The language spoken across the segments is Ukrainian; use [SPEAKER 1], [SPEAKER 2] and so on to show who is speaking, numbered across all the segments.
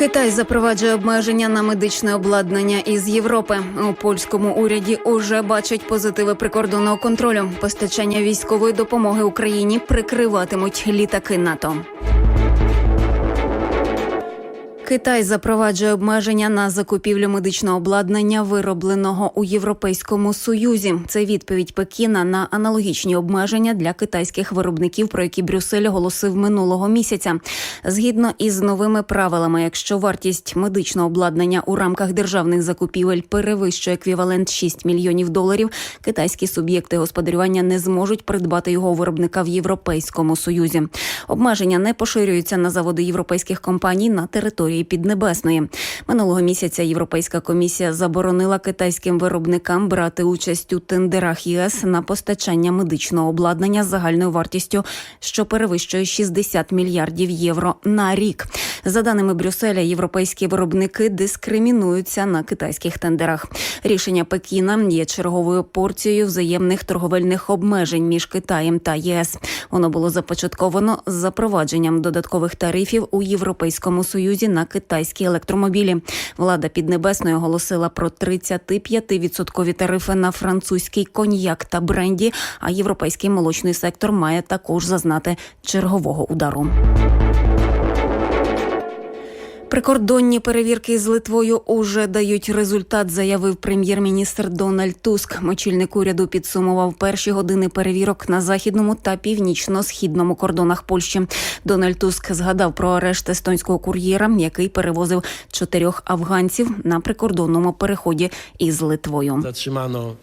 [SPEAKER 1] Китай запроваджує обмеження на медичне обладнання із Європи. У польському уряді уже бачать позитиви прикордонного контролю. Постачання військової допомоги Україні прикриватимуть літаки НАТО. Китай запроваджує обмеження на закупівлю медичного обладнання, виробленого у Європейському Союзі. Це відповідь Пекіна на аналогічні обмеження для китайських виробників, про які Брюссель оголосив минулого місяця. Згідно із новими правилами, якщо вартість медичного обладнання у рамках державних закупівель перевищує еквівалент 6 мільйонів доларів, китайські суб'єкти господарювання не зможуть придбати його виробника в Європейському Союзі. Обмеження не поширюються на заводи європейських компаній на території Піднебесної. Минулого місяця Європейська комісія заборонила китайським виробникам брати участь у тендерах ЄС на постачання медичного обладнання з загальною вартістю, що перевищує 60 мільярдів євро на рік. За даними Брюсселя, європейські виробники дискримінуються на китайських тендерах. Рішення Пекіна є черговою порцією взаємних торговельних обмежень між Китаєм та єС. Воно було започатковано з запровадженням додаткових тарифів у Європейському Союзі на китайські електромобілі. Влада Піднебесної оголосила про 35% тарифи на французький коньяк та бренді. А європейський молочний сектор має також зазнати чергового удару. Прикордонні перевірки з Литвою уже дають результат, заявив прем'єр-міністр Дональд Туск. Очільник уряду підсумував перші години перевірок на західному та північно-східному кордонах Польщі. Дональд Туск згадав про арешт естонського кур'єра, який перевозив чотирьох афганців на прикордонному переході із Литвою.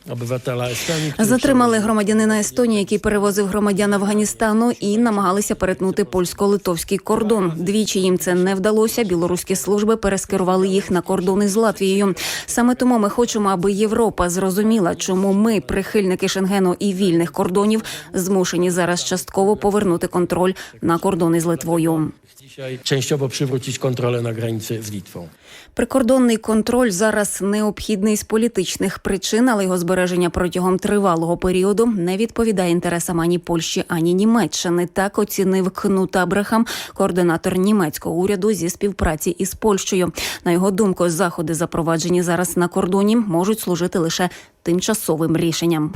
[SPEAKER 2] Obywatela Estonii. który
[SPEAKER 1] Затримали громадянина Естонії, який перевозив громадян Афганістану, і намагалися перетнути польсько-литовський кордон. Двічі їм це не вдалося. Білоруські служби перескерували їх на кордони з Латвією. Саме тому ми хочемо, аби Європа зрозуміла, чому ми, прихильники Шенгену і вільних кордонів, змушені зараз частково повернути контроль на кордони з Литвою.
[SPEAKER 2] Dzisiaj częściowo przywrócić kontrolę na granicy z Litwą.
[SPEAKER 1] Прикордонний контроль зараз необхідний з політичних причин, але його збереження протягом тривалого періоду не відповідає інтересам ані Польщі, ані Німеччини. Так оцінив Кнут Абрахам, координатор німецького уряду зі співпраці із Польщею. На його думку, заходи, запроваджені зараз на кордоні, можуть служити лише тимчасовим рішенням.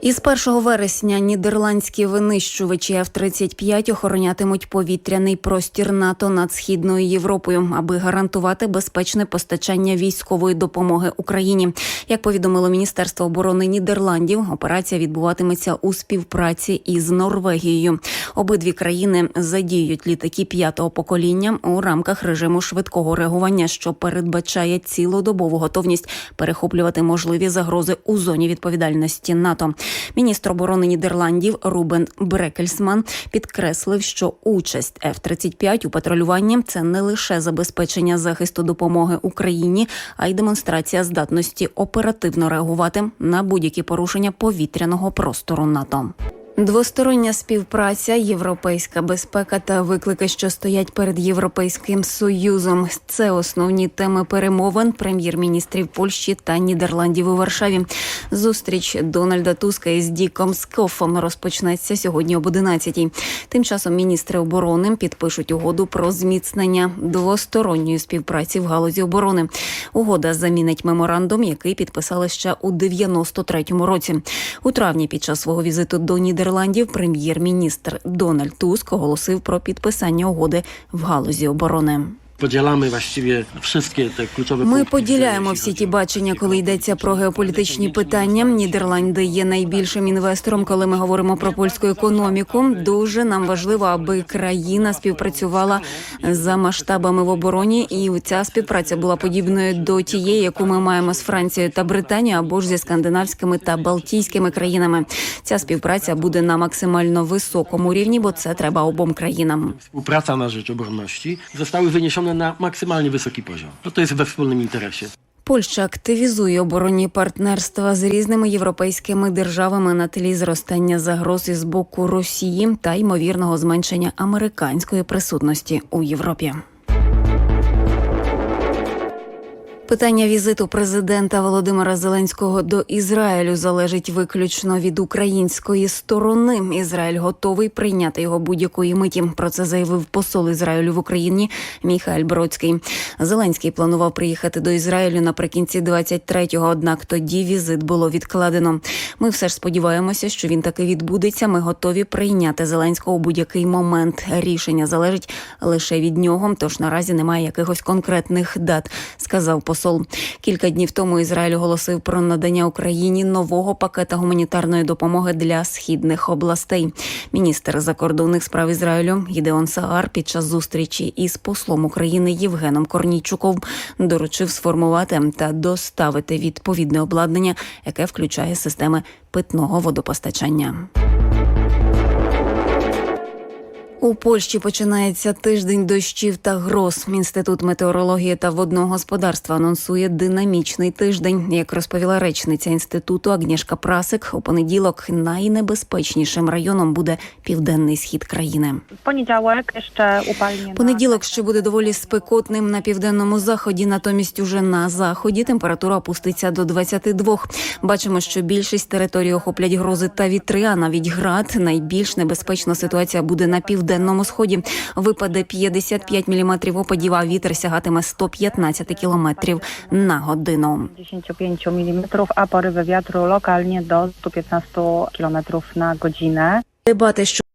[SPEAKER 1] Із 1 вересня нідерландські винищувачі F-35 охоронятимуть повітряний простір НАТО над східною Європою, аби гарантувати безпечне постачання військової допомоги Україні. Як повідомило Міністерство оборони Нідерландів, операція відбуватиметься у співпраці із Норвегією. Обидві країни задіють літаки п'ятого покоління у рамках режиму швидкого реагування, що передбачає цілодобову готовність перехоплювати можливі загрози у зоні відповідальності НАТО. Міністр оборони Нідерландів Рубен Брекельсман підкреслив, що участь F-35 у патрулюванні це не лише забезпечення захисту допомоги Україні, а й демонстрація здатності оперативно реагувати на будь-які порушення повітряного простору НАТО. Двостороння співпраця, європейська безпека та виклики, що стоять перед європейським союзом. Це основні теми перемовин прем'єр-міністрів Польщі та Нідерландів у Варшаві. Зустріч Дональда Туска із Діком Скофом розпочнеться сьогодні об 11-й. Тим часом міністри оборони підпишуть угоду про зміцнення двосторонньої співпраці в галузі оборони. Угода замінить меморандум, який підписали ще у 93-му році. У травні під час свого візиту до Нідерландів прем'єр-міністр Дональд Туск оголосив про підписання угоди в галузі оборони.
[SPEAKER 2] Podzielamy właściwie wszystkie te kluczowe
[SPEAKER 1] Ми поділяємо всі ті бачення, коли йдеться про геополітичні питання. Нідерланди є найбільшим інвестором, коли ми говоримо про польську економіку. Дуже нам важливо, аби країна співпрацювала за масштабами в обороні, і ця співпраця була подібною до тієї, яку ми маємо з Францією та Британією або ж зі скандинавськими та балтійськими країнами. Ця співпраця буде на максимально високому рівні, бо це треба обом країнам.
[SPEAKER 2] Współpraca na rzecz obronności zostały wyniesione na maksymalnie wysoki poziom. No to jest we wspólnym interesie.
[SPEAKER 1] Польща активізує оборонні партнерства з різними європейськими державами на тлі зростання загроз із боку Росії та ймовірного зменшення американської присутності у Європі. Питання візиту президента Володимира Зеленського до Ізраїлю залежить виключно від української сторони. Ізраїль готовий прийняти його будь-якої миті. Про це заявив посол Ізраїлю в Україні Міхаель Бродський. Зеленський планував приїхати до Ізраїлю наприкінці 23-го, однак тоді візит було відкладено. Ми все ж сподіваємося, що він таки відбудеться. Ми готові прийняти Зеленського у будь-який момент. Рішення залежить лише від нього. Тож наразі немає якихось конкретних дат, сказав посол. Кілька днів тому Ізраїль оголосив про надання Україні нового пакета гуманітарної допомоги для східних областей. Міністр закордонних справ Ізраїлю Гідеон Саар під час зустрічі із послом України Євгеном Корнійчуком доручив сформувати та доставити відповідне обладнання, яке включає системи питного водопостачання. У Польщі починається тиждень дощів та гроз. Інститут метеорології та водного господарства анонсує динамічний тиждень. Як розповіла речниця інституту Агнішка Прасик, у понеділок найнебезпечнішим районом буде південний схід країни.
[SPEAKER 3] Poniedziałek jeszcze upalnie.
[SPEAKER 1] Понеділок ще буде доволі спекотним на південному заході. Натомість, уже на заході температура опуститься до 22. Бачимо, що більшість територій охоплять грози та вітри, а навіть град. Найбільш небезпечна ситуація буде на південному сході. Випаде 55 міліметрів опадів, а вітер сягатиме 115 кілометрів на годину.
[SPEAKER 3] 55 мм, а пориви вітру локальні до 115 км на годину.
[SPEAKER 1] Дебати, що